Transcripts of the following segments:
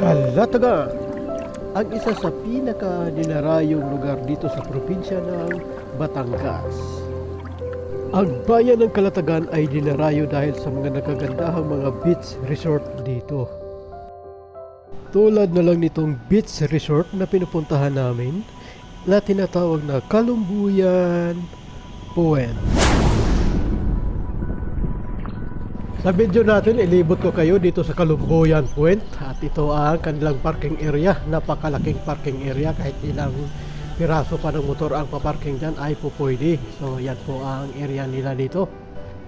Kalatagan ang isa sa pinaka-dinarayong lugar dito sa probinsya ng Batangas. Ang bayan ng Kalatagan ay dinarayo dahil sa mga nakagandahang mga beach resort dito. Tulad na lang nitong beach resort na pinupuntahan namin na tinatawag na Kalumbuyan Point. Sa video natin, ilibot ko kayo dito sa Kalumbuyan Point at ito ang kanilang parking area. Napakalaking parking area kahit ilang piraso pa ng motor ang paparking dyan ay po pwede. So yan po ang area nila dito.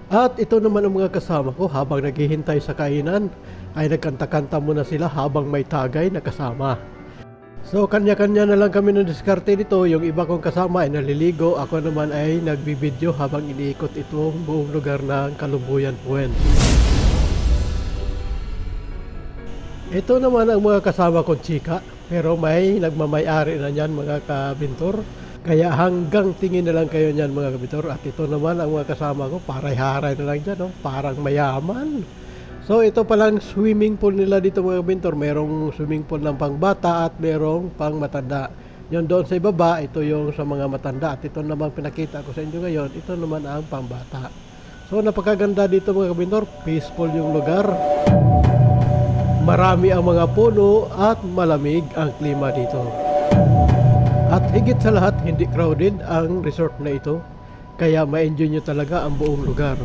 At ito naman ang mga kasama ko habang naghihintay sa kainan ay nagkanta-kanta muna sila habang may tagay na kasama. So kanya-kanya na lang kami ng diskarte dito. Yung iba kong kasama ay naliligo. Ako naman ay nagbibideo habang iniikot itong buong lugar ng Kalumbuyan Point. Ito naman ang mga kasama kong chika. Pero may nagmamayari na niyan mga kabintor. Kaya hanggang tingin na lang kayo niyan mga kabintor. At ito naman ang mga kasama ko. Paray-haray na lang dyan. Oh. Parang mayaman. So ito palang swimming pool nila dito mga bintor. Merong swimming pool ng pangbata at merong pang matanda. Yung doon sa ibaba, ito yung sa mga matanda. At ito naman pinakita ko sa inyo ngayon, ito naman ang pangbata. So napakaganda dito mga bintor. Peaceful yung lugar. Marami ang mga puno at malamig ang klima dito. At higit sa lahat, hindi crowded ang resort na ito. Kaya ma-enjoy nyo talaga ang buong lugar.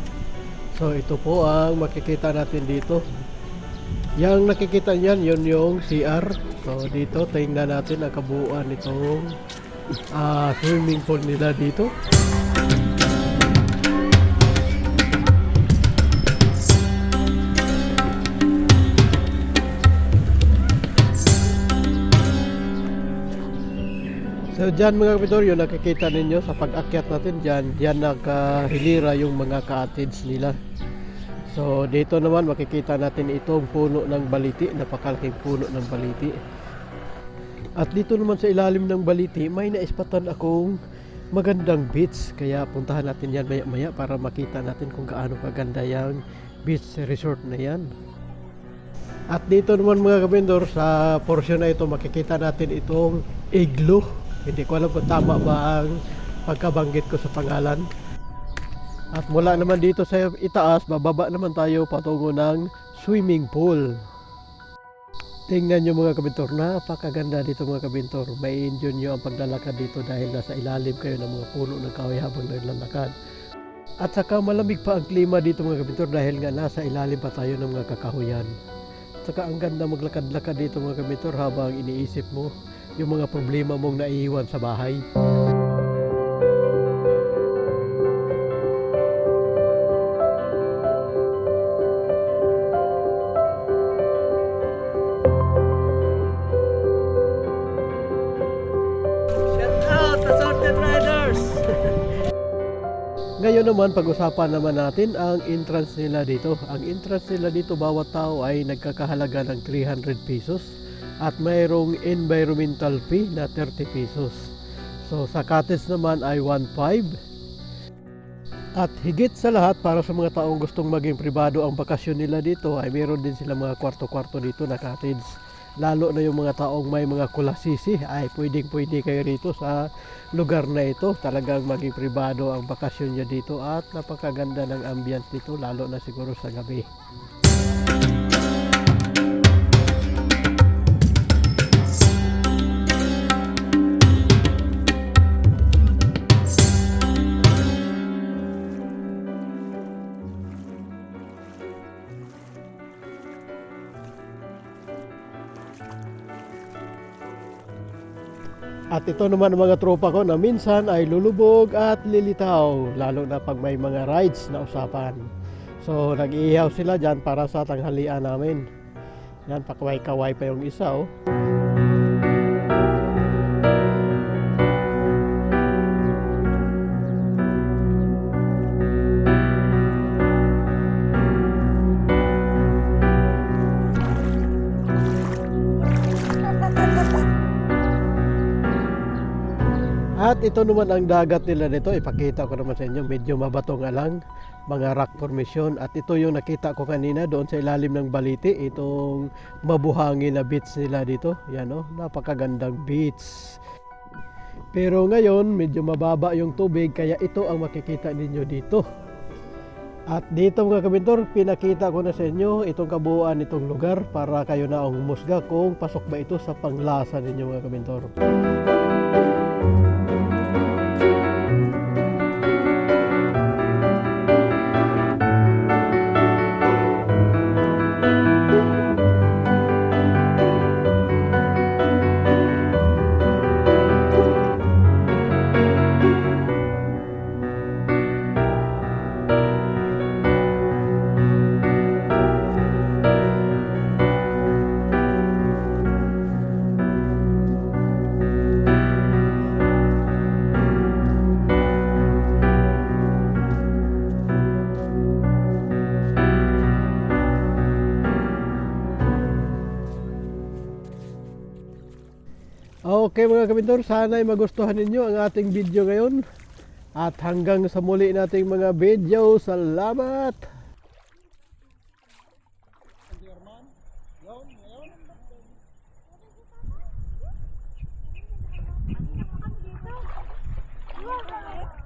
So ito po ang makikita natin dito. Yang nakikita niyan, yun yung CR. So dito, tingnan natin ang kabuuan nitong ah, swimming pool nila dito. So dyan mga kapitor, yung nakikita ninyo sa pag-akyat natin dyan, dyan nakahilira yung mga cottage nila. So dito naman makikita natin itong puno ng baliti, napakalaking puno ng baliti. At dito naman sa ilalim ng baliti, may naispatan akong magandang beach. Kaya puntahan natin yan maya maya para makita natin kung gaano kaganda yung beach resort na yan. At dito naman mga kabindor, sa portion na ito makikita natin itong igloo. Hindi ko alam kung tama ba ang pagkabanggit ko sa pangalan. At mula naman dito sa itaas, bababa naman tayo patungo ng swimming pool. Tingnan nyo mga kabintor, napakaganda dito mga kabintor. May enjoy nyo ang paglalakad dito dahil nasa ilalim kayo ng mga puno ng kahoy habang naglalakad. At saka malamig pa ang klima dito mga kabintor dahil nga nasa ilalim pa tayo ng mga kakahuyan. At saka ang ganda maglakad-lakad dito mga kabintor habang iniisip mo yung mga problema mong naiiwan sa bahay. Ngayon naman, pag-usapan naman natin ang entrance nila dito. Ang entrance nila dito, bawat tao ay nagkakahalaga ng 300 pesos at mayroong environmental fee na 30 pesos. So sa cottage naman ay 1.5 at higit sa lahat para sa mga taong gustong maging pribado ang bakasyon nila dito ay meron din sila mga kwarto-kwarto dito na cottage. Lalo na yung mga taong may mga kulasisi ay pwedeng pwede kayo rito sa lugar na ito. Talagang maging pribado ang bakasyon nyo dito at napakaganda ng ambience dito lalo na siguro sa gabi. At ito naman ang mga tropa ko na minsan ay lulubog at lilitaw, lalo na pag may mga rides na usapan. So nag-iihaw sila dyan para sa tanghalian namin. Yan, pakaway-kaway pa yung isa oh. At ito naman ang dagat nila dito. Ipakita ko naman sa inyo. Medyo mabatong alang. Mga rock formation. At ito yung nakita ko kanina doon sa ilalim ng baliti. Itong mabuhangin na beach nila dito. Yan o. Napakagandang beach. Pero ngayon, medyo mababa yung tubig. Kaya ito ang makikita ninyo dito. At dito mga kabintor, pinakita ko na sa inyo itong kabuuan nitong lugar para kayo na ang humusga kung pasok ba ito sa panglasa ninyo mga kabintor. Okay mga kabintor, sana'y magustuhan ninyo ang ating video ngayon. At hanggang sa muli nating mga video, salamat! Wow.